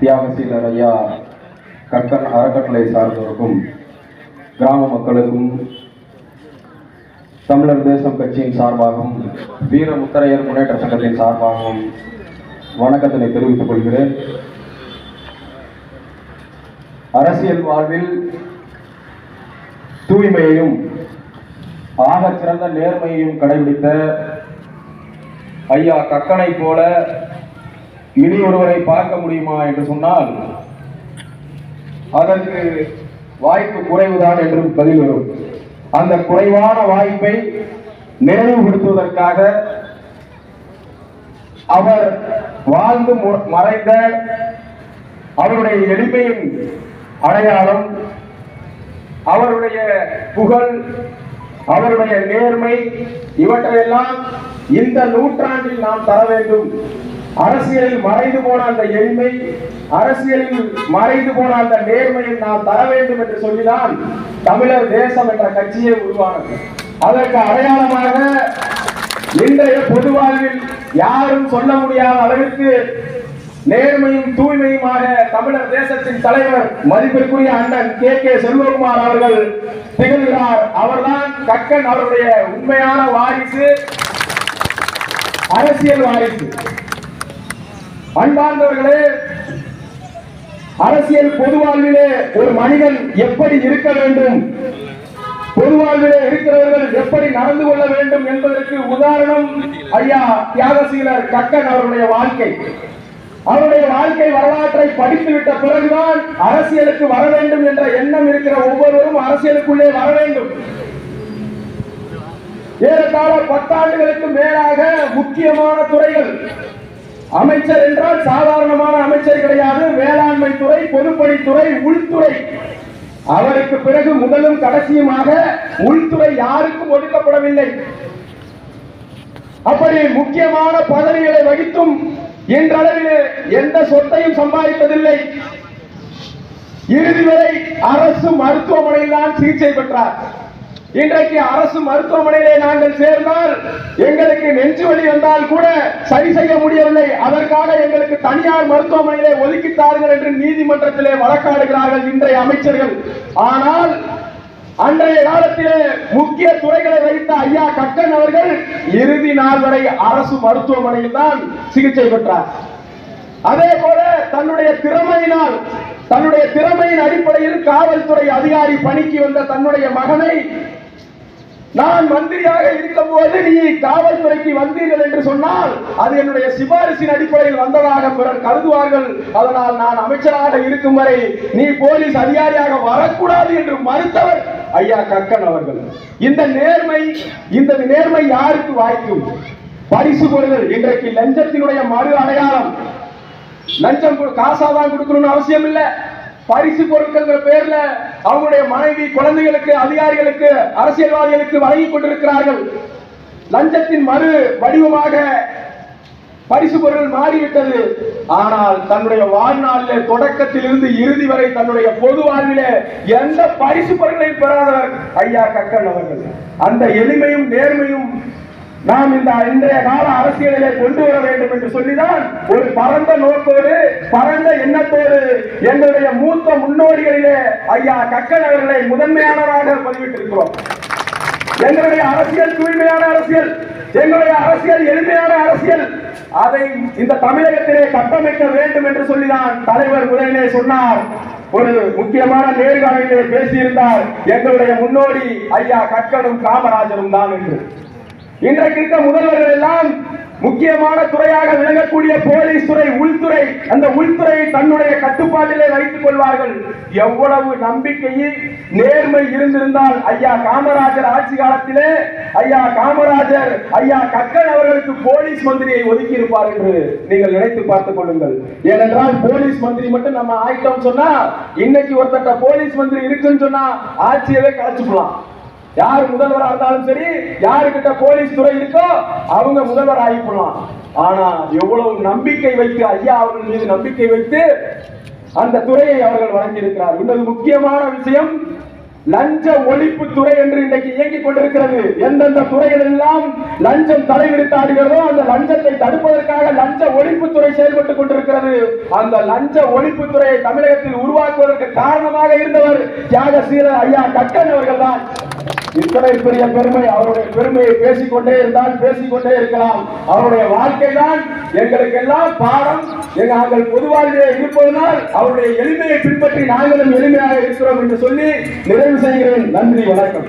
தியாகசீலர் ஐயா அறக்கட்டளை சார்ந்தவருக்கும் கிராம மக்களுக்கும் தமிழர் தேசம் கட்சியின் சார்பாகவும் வீர முத்தரையர் முன்னேற்ற சங்கத்தின் சார்பாகவும் வணக்கத்தினை தெரிவித்துக் கொள்கிறேன். அரசியல் வாழ்வில் தூய்மையையும் ஆகச்சிறந்த நேர்மையையும் கடைபிடித்த ஐயா கக்கனை போல இனி ஒருவரை பார்க்க முடியுமா என்று சொன்னால் அதற்கு வாய்ப்பு குறைவுதான் என்று பதில் வரும். அந்த குறைவான வாய்ப்பை நினைவுபடுத்துவதற்காக அவர் வாழ்ந்து மறைந்த அவருடைய எளிமையின் அடையாளம் அவருடைய புகழ் அவருடைய நேர்மை இவற்றையெல்லாம் இந்த நூற்றாண்டில் நாம் தர வேண்டும். அரசியலில் மறைந்து போன அந்த எளிமை அரசியலில் மறைந்து போன அந்த நேர்மையை நாம் தர வேண்டும் என்று சொல்லிதான் தமிழர் தேசம் என்ற கட்சியே உருவானது. அதற்கு அடையாளமாக இன்றைய பொது வாழ்வில் யாரும் சொல்ல முடியாத அளவிற்கு நேர்மையும் தூய்மையுமாக தமிழர் தேசத்தின் தலைவர் மதிப்பிற்குரிய அண்ணன் கே. கே. செல்வகுமார் அவர்கள் திகழ்கிறார். அவர்தான் கக்கன் அவருடைய உண்மையான வாரிசு. அரசியல் வாரிசு அன்பார்ந்தவர்களே அரசியல் பொது வாழ்விலே ஒரு மனிதன் எப்படி இருக்க வேண்டும்? பொது வாழ்விலே இருக்கிறவர்கள் எப்படி நடந்து கொள்ள வேண்டும் என்பதற்கு உதாரணம் ஐயா தியாகசீலர் கக்கன் அவருடைய வாழ்க்கை. அவருடைய வாழ்க்கை வரலாற்றை படித்துவிட்ட பிறகுதான் அரசியலுக்கு வர வேண்டும் என்ற எண்ணம் இருக்கிற ஒவ்வொருவரும் அரசியலுக்குள்ளே வர வேண்டும். ஏறத்தாழ பத்தாண்டுகளுக்கு மேலாக முக்கியமான துறைகள். அமைச்சர் என்றால் சாதாரணமான அமைச்சர் கிடையாது. வேளாண்மை துறை பொதுப்பணித்துறை உள்துறை. அவருக்கு பிறகு முதலும் கடைசியுமாக உள்துறை யாருக்கும் ஒதுக்கப்படவில்லை. அப்படி முக்கியமான பதவிகளை வகித்தும் இன்றளவில் எந்த சொத்தையும் சம்பாதிப்பதில்லை. இறுதி வரை அரசு மருத்துவமனையில் தான் சிகிச்சை பெற்றார். இன்றைக்கு அரசு மருத்துவமனையிலே நாங்கள் சேர்ந்தால் எங்களுக்கு நெஞ்சு வலி வந்தால் கூட சரி செய்ய முடியவில்லை. அதற்காக எங்களுக்கு தனியார் மருத்துவமனையிலே ஒதுக்கித்தார்கள் என்று நீதிமன்றத்திலே வழக்காடுகிறார்கள் இன்றைய அமைச்சர்கள். ஆனால் அன்றைய காலத்திலே முக்கிய துறைகளை வைத்த ஐயா கக்கன் அவர்கள் இறுதி நாள் வரை அரசு மருத்துவமனையில் தான் சிகிச்சை பெற்றார். அதே போல தன்னுடைய திறமையினால் தன்னுடைய திறமையின் அடிப்படையில் காவல்துறை அதிகாரி பணிக்கு வந்த தன்னுடைய மகனை நான் மந்திரியாக இருக்கும் போது நீ காவல்துறைக்கு வந்தீர்கள் என்று சொன்னால் அது என்னுடைய சிபாரிசின் அடிப்படையில் வந்ததாக பிறர் கருதுவார்கள். அதனால் நான் அமைச்சராக இருக்கும் வரை நீ போலீஸ் அதிகாரியாக வரக்கூடாது என்று மறுத்தவர் ஐயா கக்கன் அவர்கள். இந்த நேர்மை இந்த நேர்மை யாருக்கு வாய்க்கும்? பரிசு பொருள்கள் இன்றைக்கு லஞ்சத்தினுடைய மறு அடையாளம். லஞ்சம் காசாதான் கொடுக்கணும்னு அவசியம் இல்லை பரிசு பொருட்கள் பேர்ல அவங்களுடைய மனைவி குழந்தைகளுக்கு அதிகாரிகளுக்கு அரசியல்வாதிகளுக்கு வழங்கி கொண்டிருக்கிறார்கள். லஞ்சத்தின் மறு வடிவமாக பரிசு பொருள் மாறிவிட்டது. ஆனால் தன்னுடைய வாழ்நாளில் தொடக்கத்தில் இருந்து இறுதி வரை தன்னுடைய பொது வாழ்வில எந்த பரிசு பொருளையும் பெறாதவர் ஐயா கக்கன் அவர்கள். அந்த எளிமையும் நேர்மையும் நாம் இந்த இன்றைய கால அரசியலை கொண்டு வர வேண்டும் என்று சொல்லிதான் ஒரு பரந்த நோக்கோடு பரந்த எண்ணத்தோடு எங்களுடைய மூத்த முன்னோடிகளிலே ஐயா கக்கன் அவர்களை முதன்மையானவராக பதிவிட்டிருக்கிறோம். எங்களுடைய அரசியல் தூய்மையான அரசியல் எங்களுடைய அரசியல் எளிமையான அரசியல் அதை இந்த தமிழகத்திலே கட்டமைக்க வேண்டும் என்று சொல்லிதான் தலைவர் முதலிலே சொன்னார். ஒரு முக்கியமான நேர்காணலிலே பேசியிருந்தார் எங்களுடைய முன்னோடி ஐயா கக்கனும் காமராஜரும் தான் என்று. இன்றைக்கு இருக்க முதல்வர்கள் எல்லாம் முக்கியமான துறையாக விளங்கக்கூடிய போலீஸ் துறை உள்துறை அந்த உள்துறையை தன்னுடைய கட்டுப்பாட்டிலே வைத்துக் கொள்வார்கள். எவ்வளவு நம்பிக்கையில் நேர்மை இருந்திருந்தால் ஐயா காமராஜர் ஆட்சி காலத்திலே ஐயா காமராஜர் ஐயா கக்கன் அவர்களுக்கு போலீஸ் மந்திரியை ஒதுக்கி இருப்பார் என்று நீங்கள் நினைத்து பார்த்துக் கொள்ளுங்கள். ஏனென்றால் போலீஸ் மந்திரி மட்டும் நம்ம ஆயிட்டோம் சொன்னா இன்னைக்கு ஒருத்தட்ட போலீஸ் மந்திரி இருக்குன்னு சொன்னா ஆட்சியவே கலைச்சுக்கலாம். யார் முதல்வரா இருந்தாலும் சரி யாருக்கிட்ட போலீஸ் துறை இருக்கோ அவங்க முதல்வர் ஆகிப்படலாம் ஆனா எவ்வளவு நம்பிக்கை வைத்து ஐயா அவர்கள் மீது நம்பிக்கை வைத்து அந்த துறையை அவர்கள் வழங்கியிருக்கிறார். இன்னொரு முக்கியமான விஷயம் லஞ்ச ஒழிப்பு துறை என்று இன்றைக்கு இயங்கிக் கொண்டிருக்கிறது. எந்தெந்த துறைகள் எல்லாம் லஞ்சம் தலைவிரித்தாடுகிறதோ அந்த லஞ்சத்தை தடுப்பதற்காக லஞ்ச ஒழிப்புத்துறை செயல்பட்டுக் கொண்டிருக்கிறது. அந்த லஞ்ச ஒழிப்புத்துறையை தமிழகத்தில் உருவாக்குவதற்கு காரணமாக இருந்தவர் தியாகசீல ஐயா கக்கன் அவர்கள் தான் இத்தனை பெரிய பெருமை அவருடைய பெருமையை பேசிக்கொண்டே இருந்தால் பேசிக்கொண்டே இருக்கலாம். அவருடைய வாழ்க்கை தான் எங்களுக்கு எல்லாம் பாடம். நாங்கள் பொதுவாகவே இருப்பதனால் அவருடைய எளிமையை பின்பற்றி நாங்களும் எளிமையாக இருக்கிறோம் என்று சொல்லி நிறைவு செய்கிறேன். நன்றி வணக்கம்.